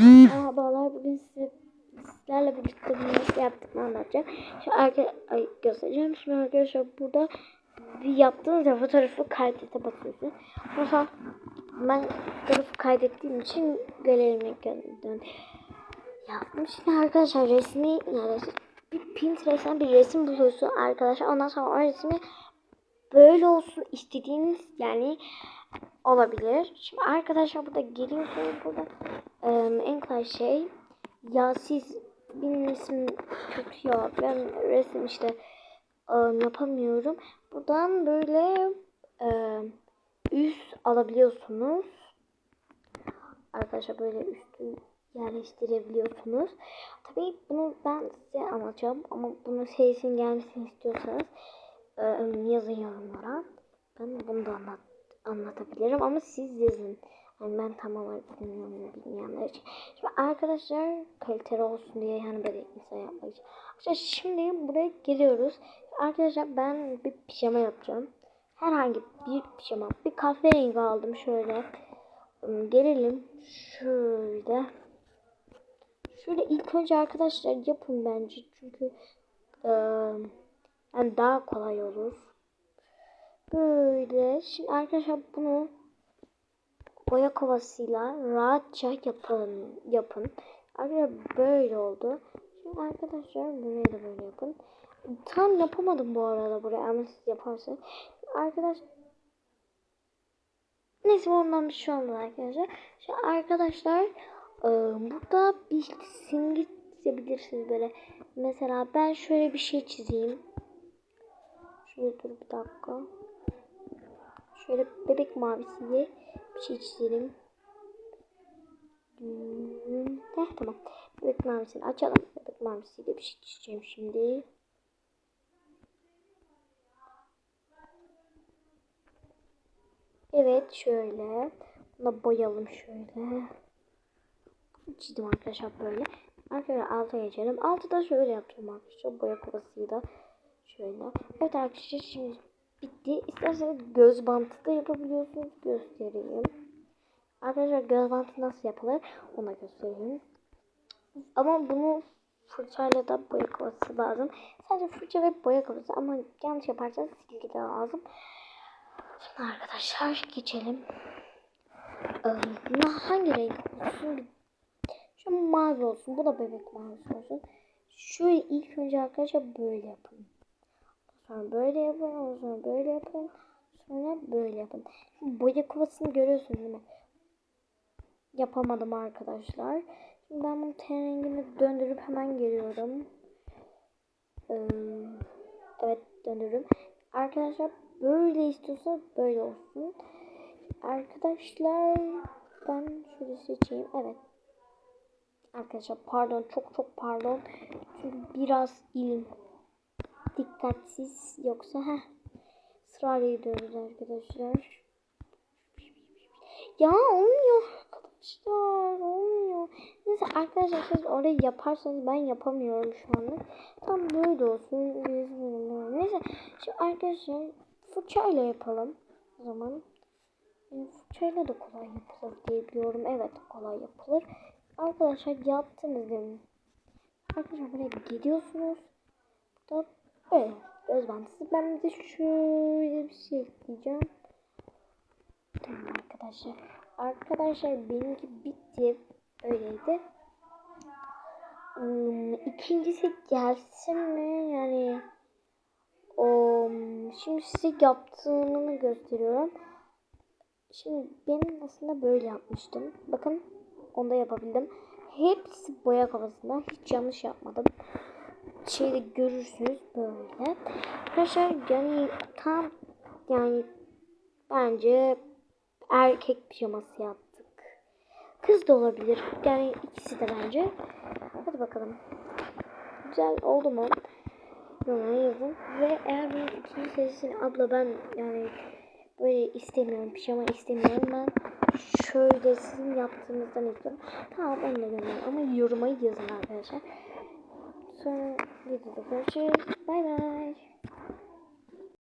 Merhabalar bugün sizlerle birlikte bunu yaptığımı anlatacağım. Şu arka ay, göstereceğim. Şimdi arkadaşlar burada bir yaptığınız ya fotoğrafı kaydete basıyorsunuz. Mesela ben fotoğrafı kaydettiğim için galerime ekranından yaptım. Şimdi arkadaşlar resmi yani bir Pinterest'ten bir resim buluyorsun arkadaşlar. Ondan sonra o resmi böyle olsun istediğiniz yani olabilir. Şimdi arkadaşlar burada geliyorsunuz burada em, en kolay şey ya siz benim resim kötü ya ben resim işte em, yapamıyorum. Buradan böyle em, üst alabiliyorsunuz. Arkadaşlar böyle üstü yerleştirebiliyorsunuz. Tabii bunu ben size anlatacağım ama bunun sesinin gelmesini istiyorsanız em, yazın yorumlara. Ben bunu da anlat anlatabilirim ama siz yazın. Yani ben tam olarak bilmiyorum bilmeyenler için. Şimdi arkadaşlar kaliteli olsun diye yani böyle insan yapmak için. Arkadaşlar şimdi buraya geliyoruz. Arkadaşlar ben bir pijama yapacağım. Herhangi bir pijama. Bir kahverengi aldım şöyle. Hmm, Gelelim şöyle. Şöyle ilk önce arkadaşlar yapın bence. Çünkü eee, yani daha kolay olur. Böyle. Şimdi arkadaşlar bunu boya kovasıyla rahatça yapın. yapın. Arkadaşlar böyle oldu. Şimdi arkadaşlar buraya da böyle yapın. Tam yapamadım bu arada buraya ama siz yaparsanız. Arkadaş Neyse ondan bir şey olmadı arkadaşlar. Şimdi arkadaşlar e, burada bir simge çizebilirsiniz böyle. Mesela ben şöyle bir şey çizeyim. Şöyle dur bir dakika. Şöyle bebek mavisi diye bir şey çizelim. Hmm, heh, tamam. Bebek mavisini açalım. Bebek mavisiyle bir şey çizeceğim şimdi. Evet şöyle. Bunu boyayalım şöyle. Çizdim arkadaşlar böyle. Arkadaşlar alta geçelim. Altı da şöyle yapacağım arkadaşlar. Boya kovasıyla. Şöyle. Evet arkadaşlar şimdi bitti. İsterseniz göz bantı da yapabiliyorsunuz. Göstereyim. Arkadaşlar göz bantı nasıl yapılır ona göstereyim. Ama bunu fırçayla da boya kovası lazım. Sadece fırça ve boya kovası ama yanlış yaparsanız silgi de lazım. Şimdi arkadaşlar geçelim. Ee, hangi renk olsun? Şu mavi olsun. Bu da bebek mavisi olsun. Şöyle ilk önce arkadaşlar böyle yapın. Sonra böyle yapın. Sonra böyle yapın. Sonra böyle yapın. Şimdi boya kovasını görüyorsunuz değil mi? Yapamadım arkadaşlar. Şimdi ben bunu ten rengini döndürüp hemen geliyorum. Ee, evet döndürürüm. Arkadaşlar böyle istiyorsa böyle olsun. Arkadaşlar ben şöyle seçeyim. Evet. Arkadaşlar pardon çok çok pardon. Çünkü biraz ilim dikkatsiz yoksa ha sırayla gidiyoruz arkadaşlar. Ya olmuyor arkadaşlar olmuyor. Neyse arkadaşlar siz orayı yaparsanız ben yapamıyorum şu anda. Tam böyle olsun. Neyse şimdi arkadaşlar fırçayla yapalım o zaman. Yani fırçayla da kolay yapılır diye biliyorum. Evet kolay yapılır. Arkadaşlar yaptınız değil mi? Arkadaşlar buraya gidiyorsunuz. Burada böyle göz bantısı. Ben de şöyle bir şey ekleyeceğim. Tamam arkadaşlar. Arkadaşlar benimki bitti. Öyleydi. Hmm, ikincisi gelsin mi? Yani o şimdi size yaptığımını gösteriyorum. Şimdi benim aslında böyle yapmıştım. Bakın onda yapabildim. Hepsi boya kafasında. Hiç yanlış yapmadım. Şeyde görürsünüz böyle. Arkadaşlar yani tam yani bence erkek pijaması yaptık. Kız da olabilir. Yani ikisi de bence. Hadi bakalım. Güzel oldu mu? Yorumlara yazın. Ve eğer bir ikinci serisini abla ben yani böyle istemiyorum. Pijama istemiyorum. Ben şöyle sizin yaptığınızdan istiyorum. Tamam onu da gönderin. Ama yoruma yazın arkadaşlar. Sonra videoda görüşürüz. Bay bay.